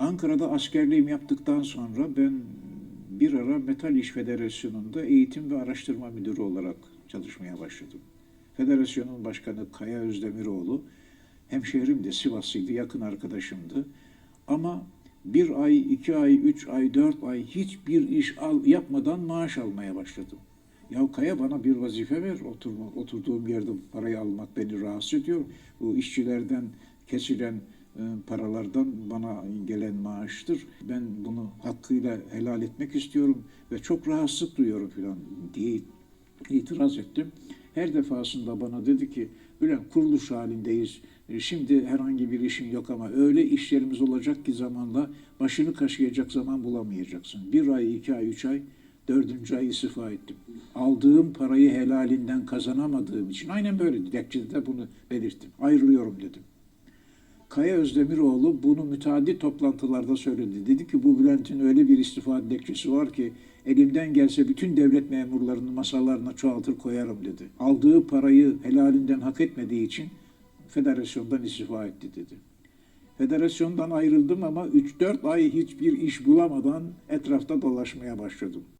Ankara'da askerliğimi yaptıktan sonra ben bir ara Metal İş Federasyonu'nda eğitim ve araştırma müdürü olarak çalışmaya başladım. Federasyonun başkanı Kaya Özdemiroğlu hemşehrimdi, Sivaslıydı, yakın arkadaşımdı. Ama bir ay, iki ay, üç ay, dört ay hiçbir iş al, yapmadan maaş almaya başladım. Ya Kaya bana bir vazife ver, oturma, oturduğum yerde parayı almak beni rahatsız ediyor. Bu işçilerden kesilen paralardan bana gelen maaştır. Ben bunu hakkıyla helal etmek istiyorum ve çok rahatsızlık duyuyorum falan diye itiraz ettim. Her defasında bana dedi ki Bülent kuruluş halindeyiz. E, Şimdi herhangi bir işin yok ama öyle işlerimiz olacak ki zamanla başını kaşıyacak zaman bulamayacaksın. Bir ay, iki ay, üç ay, dördüncü ay istifa ettim. Aldığım parayı helalinden kazanamadığım için aynen böyle dilekçede de bunu belirttim. Ayrılıyorum dedim. Kaya Özdemiroğlu bunu müteaddit toplantılarda söyledi. Dedi ki bu Bülent'in öyle bir istifa dilekçesi var ki elimden gelse bütün devlet memurlarının masalarına çoğaltır koyarım dedi. Aldığı parayı helalinden hak etmediği için federasyondan istifa etti dedi. Federasyondan ayrıldım ama 3-4 ay hiçbir iş bulamadan etrafta dolaşmaya başladım.